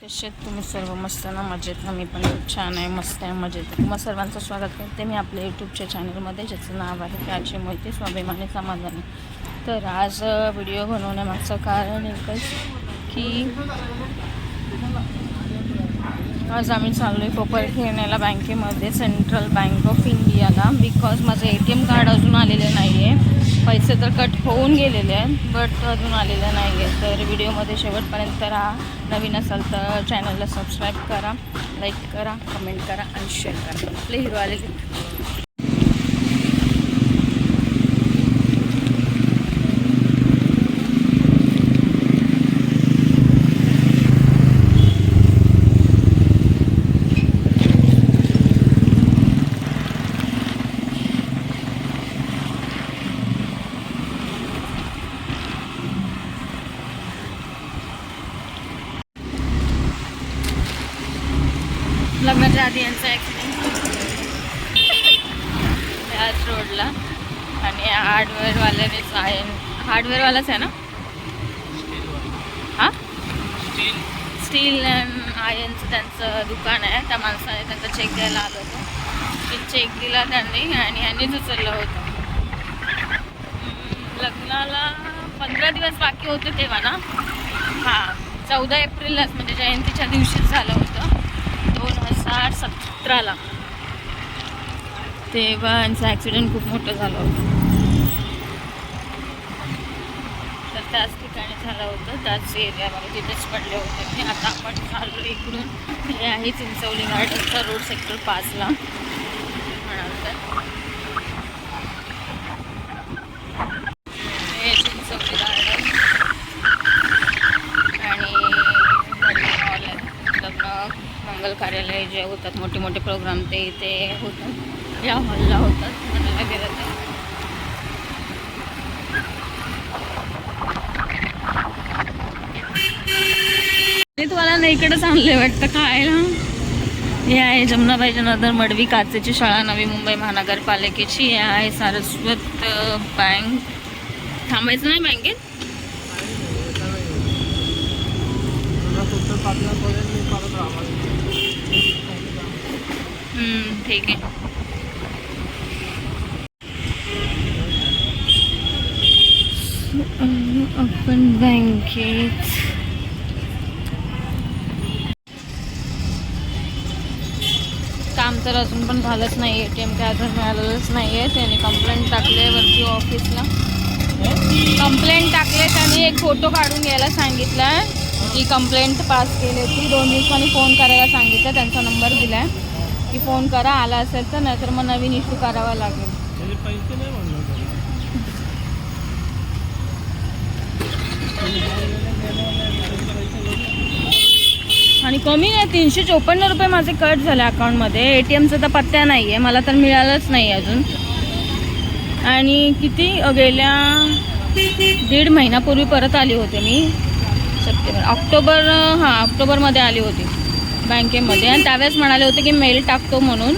कसे तुम्ही सर्व मस्त ना मजेत ना मी पण खूप छान आहे मस्त आहे मजेत आहे. तुम्हा सर्वांचं स्वागत करते मी आपल्या यूट्यूबच्या चॅनलमध्ये ज्याचं नाव आहे प्राची मोहिते स्वाभिमानी समाधानी. तर आज व्हिडिओ बनवण्यामागचं कारण एकच की आज आम्ही चाललो आहे कोपर खेळण्याला बँकेमध्ये सेंट्रल बँक ऑफ इंडियाला बिकॉज माझं ए टी एम कार्ड अजून आलेलं नाही आहे पैसे तर कट होऊन गेलेले आहेत बट अजून आलेलं नाही आहे. तर व्हिडिओमध्ये शेवटपर्यंत राहा. नवीन असाल तर चॅनलला सबस्क्राईब करा लाईक करा कमेंट करा आणि शेअर करा. आपले हिरो आलेले लग्नाच्या आधी यांचा ॲक्सिडेंट त्याच रोडला आणि हार्डवेअरवाल्यानेच आहे हार्डवेअरवालाच आहे ना? हां? स्टील अँड आयनचं त्यांचं दुकान आहे. त्या माणसाने त्यांचा चेक द्यायला आलं होतं. ते चेक दिला त्यांनी आणि ह्यांनीच उचललं होतं. लग्नाला पंधरा दिवस बाकी होते तेव्हा ना? हां चौदा एप्रिललाच म्हणजे जयंतीच्या दिवशीच झालं होतं. दोन हजार सतराला. तेव्हा यांचा ॲक्सिडेंट खूप मोठं झालं होतं तर त्याच ठिकाणी झालं होतं. त्याच एरियामध्ये तिथेच पडले होते. मी आता आपण चाललो इकडून. हे आहे चिंचवली गार्डनचा रोड सेक्टर पाचला म्हणाल तर हे चिंचवली गार्डन आणि लग्न मंगल कार्यालय जे होतात मोठे मोठे प्रोग्राम ते इथे होतात. या हॉलला होतात. म्हणायला गेलं तर मला इकडंच आणले वाटतं खायला. हे आहे जमुनाबाई जनार्दन मडवी काचेची शाळा नवी मुंबई महानगरपालिकेची. हे आहे सारस्वत बँक थांबायचं नाही बँकेत? ठीक आहे. आपण बँकेत तर अजून पण झालंच नाही ए टी एम काय अजून मिळालेलंच नाही आहे त्याने कंप्लेंट टाकले आहे वरती ऑफिसला कंप्लेंट टाकले त्यांनी एक फोटो काढून घ्यायला सांगितला की कंप्लेंट पास केली होती दोन दिवसांनी फोन करायला सांगितलं. त्यांचा नंबर दिला आहे की फोन करा आला असेल तर नाहीतर मग नवीन इश्यू करावा लागेल. पैसे आणि कमी नाही तीनशे चोपन्न रुपये माझे कट झाले अकाउंटमध्ये ए टी एमचा तर पत्त्या नाही आहे मला तर मिळालंच नाही अजून. आणि किती गेल्या दीड महिन्यापूर्वी परत आली होते मी. सप्टेंबर ऑक्टोबर हां ऑक्टोबरमध्ये आली होती बँकेमध्ये. आणि त्यावेळेस म्हणाले होते की मेल टाकतो म्हणून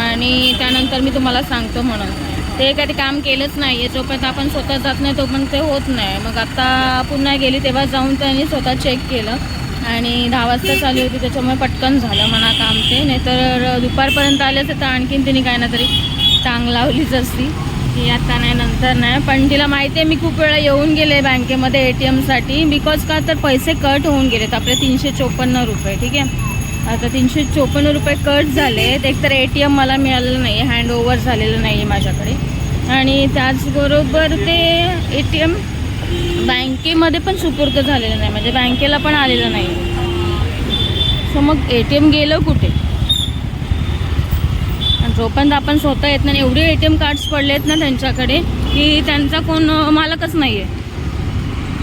आणि त्यानंतर मी तुम्हाला सांगतो म्हणून. ते काही काम केलंच नाही आहे जोपर्यंत आपण स्वतः जात नाही तोपर्यंत ते होत नाही. मग आता पुन्हा गेली तेव्हा जाऊन त्यांनी स्वतः चेक केलं. आणि दहा वाजता चालू होती त्याच्यामुळे पटकन झालं म्हणा काम ते. नाहीतर दुपारपर्यंत आले असते तर आणखीन तिने काय ना तरी टांग लावलीच असती. की आता नाही नंतर नाही. पण तिला माहिती आहे मी खूप वेळा येऊन गेले बँकेमध्ये ए टी एमसाठी बिकॉज का तर पैसे कट होऊन गेलेत. आपले तीनशे चोपन्न रुपये ठीक आहे? आता तीनशे चोपन्न रुपये कट झालेत एकतर ए टी एम मला मिळालेलं नाही आहे हँड ओव्हर झालेलं नाही आहे माझ्याकडे. आणि त्याचबरोबर ते ए टी एम बँकेमध्ये पण सुपूर्द झालेलं नाही. म्हणजे बँकेला पण आलेलं नाही. सो मग ए टी एम गेलं कुठे? आणि जोपर्यंत आपण स्वतः येत नाही एवढे ए टी एम कार्ड्स पडले आहेत ना त्यांच्याकडे की त्यांचा कोण मालकच नाही आहे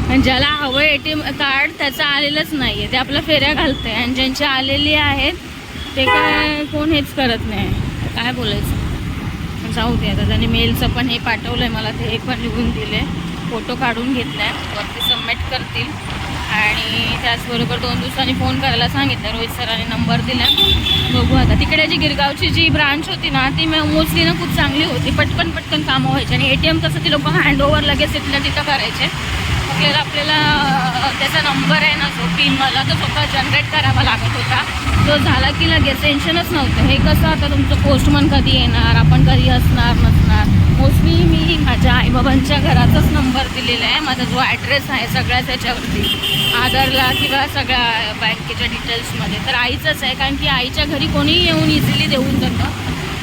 आणि ज्याला हवं ए टी एम कार्ड त्याचं आलेलंच नाही आहे ते आपल्या फेऱ्या घालते आणि ज्यांचे आलेली आहेत ते काय कोण हेच करत नाही. काय बोलायचं? जाऊ दे आता. त्यांनी मेलचं पण हे पाठवलं आहे मला ते हे पण लिहून दिले फोटो काढून घेतला आहे वरती सबमिट करतील. आणि त्याचबरोबर दोन दिवसांनी फोन करायला सांगितलं. रोहित सरांनी नंबर दिला. बघू आता. तिकडे जी गिरगावची जी ब्रांच होती ना ती मोस्टली ना खूप चांगली होती. पटकन पटकन कामं व्हायची. आणि ए टी एम कसं ती लोक हँडओव्हर लगेच तिथल्या तिथं करायचे. आपल्याला आपल्याला त्याचा नंबर आहे ना जो पिनवाला मला तो स्वतः जनरेट करावा लागत होता. तो झाला की लगेच टेन्शनच नव्हतं. हे कसं आता तुमचं पोस्टमन कधी येणार? आपण कधी असणार नसणार? मोस्टली मी माझ्या आईबाबांच्या घराचाच नंबर दिलेला आहे. माझा जो ॲड्रेस आहे सगळ्या त्याच्यावरती. आधारला किंवा सगळ्या बँकेच्या डिटेल्समध्ये तर आईचंच आहे. कारण की आईच्या घरी कोणीही येऊन इझिली देऊन जातं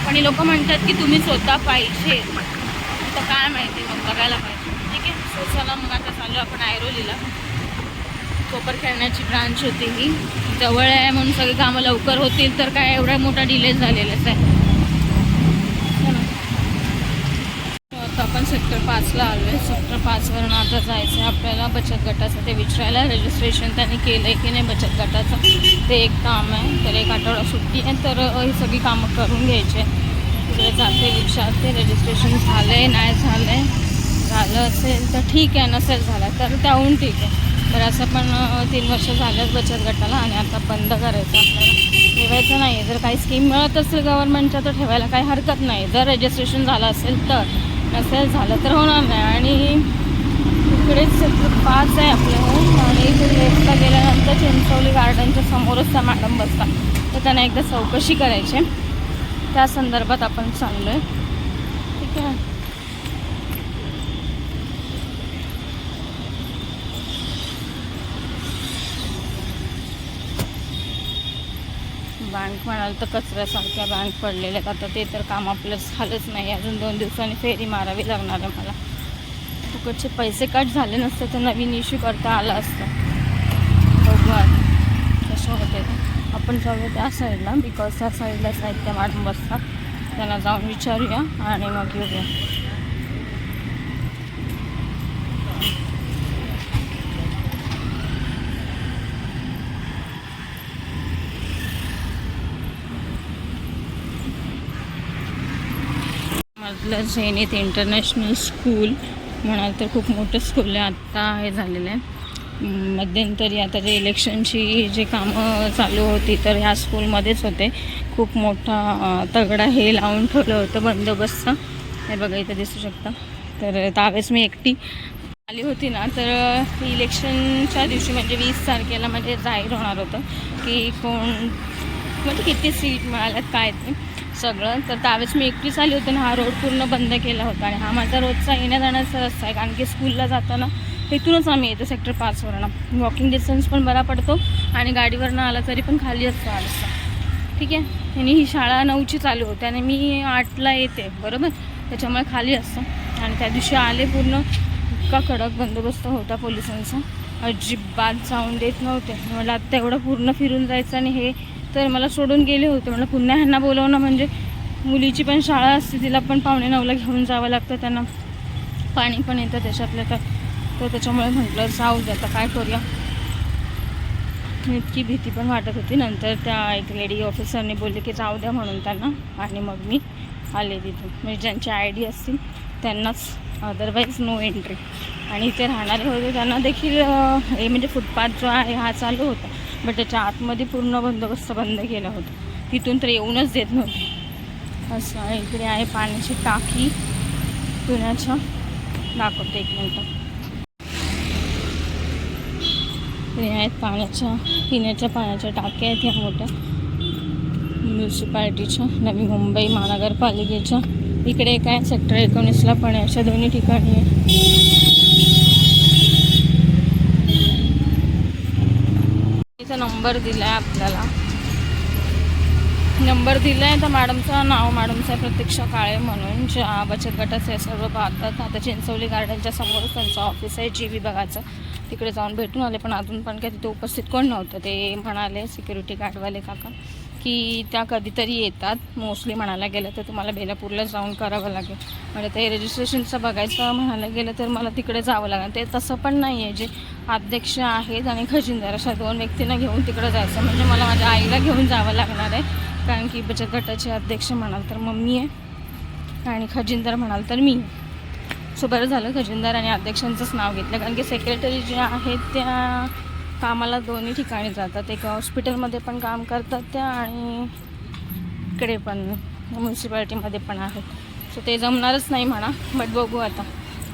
पण लोक म्हणतात की तुम्ही स्वतः पाहिजे. तर काय माहिती मग बघायला पाहिजे. ठीक आहे? सो चला मग आता चालू आपण ऐरोलीला कोपर खेळण्याची ब्रांच होती ही. जवळ आहे म्हणून सगळी कामं लवकर होतील तर काय एवढा मोठा डिले झालेलाच आहे. हो, आता आपण सेक्टर पाचला आलो आहे सेक्टर पाचवरून आता जायचं आहे आपल्याला बचत गटाचं ते विचारायला रजिस्ट्रेशन त्यांनी केलं आहे की नाही बचत गटाचं? ते एक काम आहे. तर एक आठवडा सुट्टी आहे तर ही सगळी कामं करून घ्यायची तिकडे जाते विचारते रजिस्ट्रेशन झालं आहे नाही झालं आहे झालं असेल तर ठीक आहे नसेल झालं तर त्याहून ठीक आहे. तर असं पण तीन वर्ष झालंच बचत गटाला आणि आता बंद करायचं आपल्याला. ठेवायचं नाही जर काही स्कीम मिळत असेल गव्हर्नमेंटच्या तर ठेवायला काही हरकत नाही. जर रजिस्ट्रेशन झालं असेल तर. नसेल झालं तर होणार नाही. आणि इकडेच पाच आहे आपलं. आणि इथे लेफ्टला गेल्यानंतर चिंचवली गार्डनच्या समोरच त्या मॅडम बसतात. तर त्यांना एकदा चौकशी करायची. त्या संदर्भात आपण चाललो आहे ठीक आहे. बँक म्हणाल तर कचऱ्यासारख्या बँक पडलेल्या आहेत. आता ते तर काम आपलं झालंच नाही. अजून दोन दिवसांनी फेरी मारावी लागणार आहे मला. फुकटचे पैसे कट झाले नसते तर नवीन इश्यू करता आला असतं. हो, बघू कसं होते आपण जाऊया त्या साईडला बिकॉज त्या साईडला साहित्य मॅडम बसतात. त्यांना जाऊन विचारूया आणि मग येऊया. मधलं झेनित इंटरनॅशनल स्कूल म्हणाल तर खूप मोठं स्कूल आहे. आत्ता हे झालेलं आहे. मध्यंतरी आता जे इलेक्शनची जे कामं चालू होती तर ह्या स्कूलमध्येच होते. खूप मोठा तगडा हे लावून ठेवलं होतं बंदोबस्त. हे बघा इथं दिसू शकता. तर त्यावेळेस मी एकटी आली होती ना तर इलेक्शनच्या दिवशी म्हणजे वीस तारखेला म्हणजे जाहीर होणार होतं की कोण म्हणजे किती सीट मिळाल्यात काय ते. सगळं. तर त्यावेळेस मी एकटीच आली होती ना हा रोड पूर्ण बंद केला होता आणि हा माझा रोजचा येण्या जाण्याचा रस्ता आहे. कारण की स्कूलला जाताना इथूनच आम्ही येतो सेक्टर पाचवरनं वॉकिंग डिस्टन्स पण बरा पडतो आणि गाडीवरनं आला तरी पण खाली असतो हा रस्ता. ठीक आहे? आणि ही शाळा नऊची चालू होते आणि मी आठला येते. बरोबर? त्याच्यामुळे खाली असतं. आणि त्या दिवशी आले पूर्ण. इतका कडक बंदोबस्त होता पोलिसांचा. अजिबात जाऊन देत नव्हते. मला आत्ता एवढं पूर्ण फिरून जायचं आणि हे तर मला सोडून गेले होते. म्हणलं पुन्हा ह्यांना बोलवणं म्हणजे मुलीची पण शाळा असते तिला पण पावणे नऊला घेऊन जावं लागतं. त्यांना पाणी पण येतं त्याच्यातलं. तर तर त्याच्यामुळे म्हटलं जाऊ दे आता काय करूया? इतकी भीती पण वाटत होती. नंतर त्या एक लेडी ऑफिसरने बोलले की जाऊ द्या म्हणून त्यांना. आणि मग मी आले तिथून. म्हणजे ज्यांची आय डी असतील त्यांनाच. अदरवाईज नो एंट्री आणि इथे राहणारे होते त्यांना देखील हे म्हणजे फुटपाथ जो आहे हा चालू होता. बट त्याच्या आतमध्ये पूर्ण बंदोबस्त बंद केला होता. तिथून तर येऊनच देत नव्हते. असं आहे. इकडे आहे पाण्याची टाकी. पुण्याच्या. दाखवते एक मिनटं. इकडे आहेत पाण्याच्या पिण्याच्या पाण्याच्या टाक्या आहेत ह्या मोठ्या. म्युन्सिपाल्टीच्या नवी मुंबई महानगरपालिकेच्या. इकडे काय सेक्टर एकोणीसला पण अशा दोन्ही ठिकाणी आहे इथं नंबर दिला आहे आपल्याला. नंबर दिला आहे तर मॅडमचं नाव मॅडमचं आहे प्रतीक्षा काळे म्हणून. ज्या बचत गटाचे सर्व पाहतात. आता चिंचवली गार्डनच्या समोरच त्यांचं ऑफिस आहे जी विभागाचं. तिकडे जाऊन भेटून आले पण अजून पण काही तिथे उपस्थित कोण नव्हतं. ते म्हणाले सिक्युरिटी गार्डवाले काका. की त्या कधीतरी येतात. मोस्टली म्हणायला गेलं तर तुम्हाला बेलापूरला जाऊन करावं लागेल. म्हणजे ते रजिस्ट्रेशनचं बघायचं म्हणायला गेलं तर मला तिकडे जावं लागेल. ते तसं पण नाही आहे जे अध्यक्ष आहेत आणि खजिनदार अशा दोन व्यक्तींना घेऊन तिकडे जायचं म्हणजे मला माझ्या आईला घेऊन जावं लागणार आहे. कारण की बचत गटाचे अध्यक्ष म्हणाल तर मम्मी आहे आणि खजिनदार म्हणाल तर मी. सो बरं झालं खजिनदार आणि अध्यक्षांचंच नाव घेतलं. कारण की सेक्रेटरी जे आहेत त्या कामाला दोन्ही ठिकाणी जातात. एक हॉस्पिटलमध्ये पण काम करतात त्या आणि इकडे पण म्युन्सिपॅलिटीमध्ये पण आहेत. सो ते जमणारच नाही म्हणा बट बघू आता.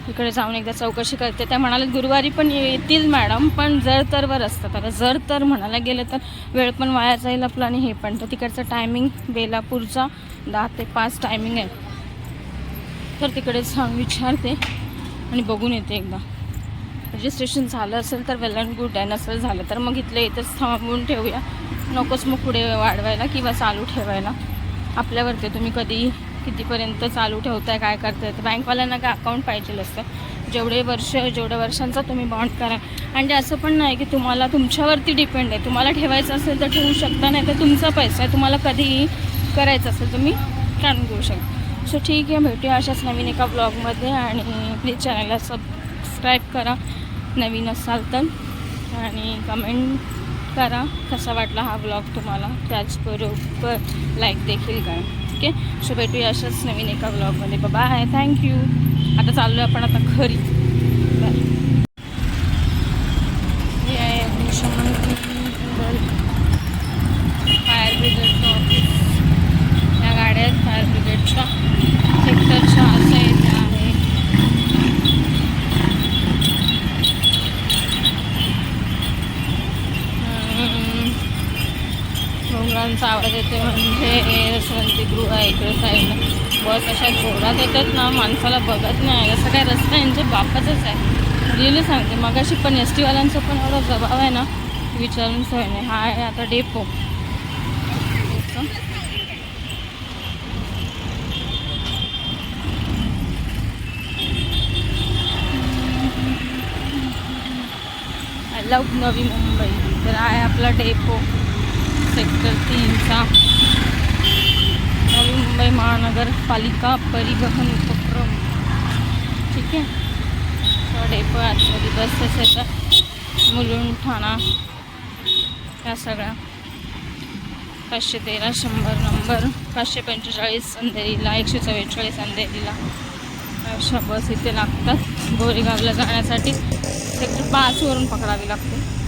इकडे जाऊन एकदा चौकशी करते. त्या म्हणाल्या गुरुवारी पण येतील मॅडम पण जर तरवर असतात. आता जर तर म्हणायला गेलं तर वेळ पण वाया जाईल आपला आणि हे पण. तर तिकडचं टायमिंग बेलापूरचा दहा ते पाच टायमिंग आहे. तर तिकडे जाऊन विचारते आणि बघून येते एकदा. रजिस्ट्रेशन झालं असेल तर वेल अँड गुड आहे. नसेल झालं तर मग इथलं इथंच थांबून ठेवूया. नकोच मग पुढे वाढवायला किंवा चालू ठेवायला. आपल्यावरती तुम्ही कधी कितीपर्यंत चालू ठेवताय काय करताय तर बँकवाल्यांना काय अकाउंट पाहिजे असतं. जेवढे वर्ष जेवढ्या वर्षांचा तुम्ही बॉन्ड करा. आणि ते असं पण नाही की तुम्हाला तुमच्यावरती डिपेंड आहे. तुम्हाला ठेवायचं असेल तर ठेवू शकता नाही तर तुमचा पैसा आहे. तुम्हाला कधीही करायचं असेल तुम्ही काढून घेऊ शकता. सो ठीक आहे. भेटूया अशाच नवीन एका ब्लॉगमध्ये आणि प्लीज चॅनलला सबस्क्राईब करा नवीन असाल तर. आणि कमेंट करा कसा वाटला हा ब्लॉग तुम्हाला? त्याचबरोबर लाईक देखील करा. ठीक आहे? सो भेटूया अशाच नवीन एका ब्लॉगमध्ये बाबा आहे थँक्यू आता चाललो आहे आपण आता घरी Bye. हे आहे अग्निशमन दल फायर ब्रिगेडचं ऑफिस या गाड्या आहेत फायर ब्रिगेडच्या सेक्टर सहाचा इथे आहे हम्म. डोंगरांचा आवाज येते म्हणजे यशवंतीगृह आहे इकडे साईडला बस अशा जोरात येतात ना माणसाला बघत नाही. असं काय रस्ता यांच्या बापाचाच आहे. रिअली सांगते. मगाशी पण एस टीवाल्यांचा पण एवढा जबाब आहे ना विचारून सोय नाही. हा आहे आता depot. I love Navi Mumbai तर आहे आपला डेपो सेक्टर तीनचा. नवी मुंबई महानगरपालिका परिवहन उपक्रम. ठीक आहे? तर डेपो आतमध्ये. बसेस येतात मुलुंड ठाणा. ह्या सगळ्या. पाचशे तेरा शंभर नंबर. पाचशे पंचेचाळीस अंधेरीला एकशे चव्वेचाळीस अंधेरीला. अशा बस इथे लागतात. गोरेगावला जाण्यासाठी. सेक्टर पाचवरून पकडावी लागते.